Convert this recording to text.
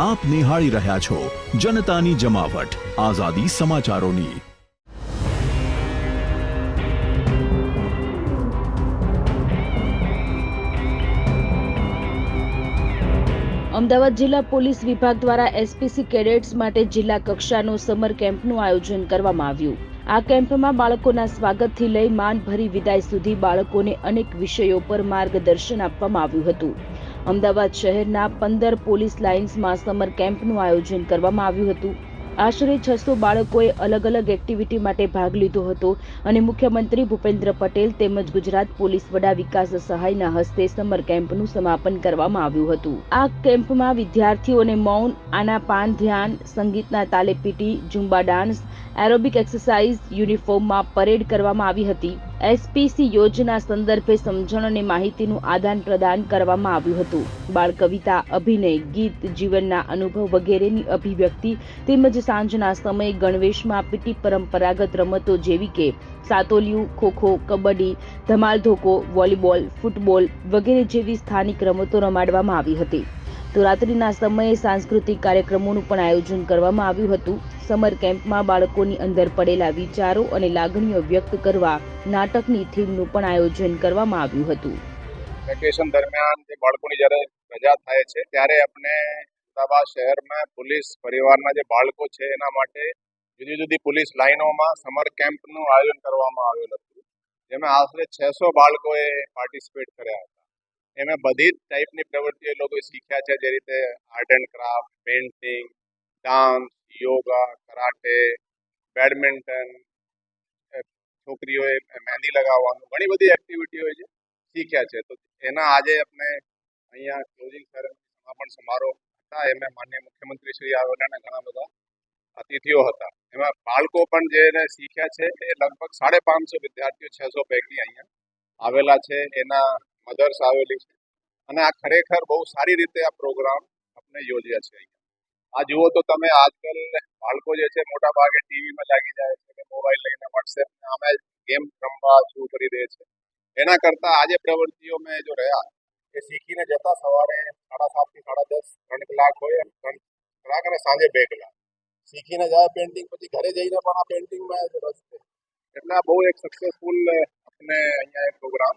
આપ નિહાળી રહ્યા છો જનતાની જમાવટ. આઝાદી સમાચારોની. અમદાવાદ જિલ્લા પોલીસ વિભાગ દ્વારા એસપીસી કેડેટ્સ માટે જિલ્લા કક્ષાનો સમર કેમ્પનું આયોજન કરવામાં આવ્યું. આ કેમ્પમાં બાળકોના સ્વાગતથી લઈ માનભરી વિદાય સુધી બાળકોને અનેક વિષયો પર માર્ગદર્શન આપવામાં આવ્યું હતું. અમદાવાદ શહેરના પંદર પોલીસ લાઇન્સમાં સમર કેમ્પનું આયોજન કરવામાં આવ્યું હતું. આશરે છસો બાળકોએ અલગ અલગ એક્ટિવિટી માટે ભાગ લીધો હતો અને મુખ્યમંત્રી ભૂપેન્દ્ર પટેલ તેમજ ગુજરાત પોલીસ વડા વિકાસ સહાયના હસ્તે સમર કેમ્પનું સમાપન કરવામાં આવ્યું હતું. આ કેમ્પમાં વિદ્યાર્થીઓને મૌન, આનાપાન, ધ્યાન, સંગીતના તાલે P T Zumba dance aerobic exercise યુનિફોર્મમાં parade કરવામાં આવી હતી. એસપીસી યોજના સંદર્ભે સમજણ અને માહિતીનું આદાન પ્રદાન કરવામાં આવ્યું હતું. બાળ કવિતા, અભિનય, ગીત, જીવનના અનુભવ વગેરેની અભિવ્યક્તિ તેમજ સાંજના સમયે ગણવેશમાં પીટી પરંપરાગત રમતો જેવી કે સાતોલિયું, ખોખો, કબડ્ડી, ધમાલ ધોકો, વોલીબોલ, ફૂટબોલ વગેરે જેવી સ્થાનિક રમતો રમાડવામાં આવી હતી. તો રાત્રિના સમયે સાંસ્કૃતિક કાર્યક્રમોનું પણ આયોજન કરવામાં આવ્યું હતું. સમર કેમ્પમાં બાળકોની અંદર પડેલા વિચારો અને લાગણીઓ વ્યક્ત કરવા નાટકની થીમનું પણ આયોજન કરવામાં આવ્યું હતું. વેકેશન દરમિયાન જે બાળકોની જ્યારે રજા થાય છે, ત્યારે આપણે અમદાવાદ શહેરમાં પોલીસ પરિવારના જે બાળકો છે, એના માટે જુદી જુદી પોલીસ લાઇનોમાં સમર કેમ્પનું આયોજન કરવામાં આવેલ હતું. જેમાં આશરે છસો બાળકોએ પાર્ટિસિપેટ કર્યા હતા. એમાં બધી જ ટાઈપની પ્રવૃત્તિઓ લોકોએ શીખ્યા છે, જે રીતે art and craft painting dance yoga karate badminton છોકરીઓએ mehndi લગાવવાનું, ઘણી બધી એક્ટિવિટીઓ છે, શીખ્યા છે. તો એના આજે આપણે અહીંયા ક્લોઝિંગ સમાપન સમારોહ હતા. એમાં માન્ય મુખ્યમંત્રી શ્રી આવેલાના ઘણા બધા અતિથિઓ હતા. એમાં બાળકો પણ જેને શીખ્યા છે, એ લગભગ સાડે પાંચસો વિદ્યાર્થીઓ, છસો પૈકી અહીંયા આવેલા છે. એના મધર્સ આવેલી છે. અને આ ખરેખર બહુ સારી રીતે આ પ્રોગ્રામ આપણે યોજ્યા છે અહીંયા. આ જુઓ તો તમે આજકાલ બાળકો જે છે મોટા ભાગે ટીવીમાં લાગી જાય છે કે મોબાઈલ લઈને વોટ્સએપ અમે ગેમ રમવા શરૂ કરી દે છે એના કરતાં આજે પ્રવૃત્તિઓ મેં જો રહ્યા, એ શીખીને જતા સવારે સાડા સાતથી સાડા દસ, ત્રણ કલાક હોય એમ, ત્રણ કલાક અને સાંજે બે કલાક. શીખીને જાય પેઇન્ટિંગ પછી ઘરે જઈને પણ આ પેઇન્ટિંગમાં જ રસ છે. એટલે બહુ એક સક્સેસફુલ આપણે અહીંયા એક પ્રોગ્રામ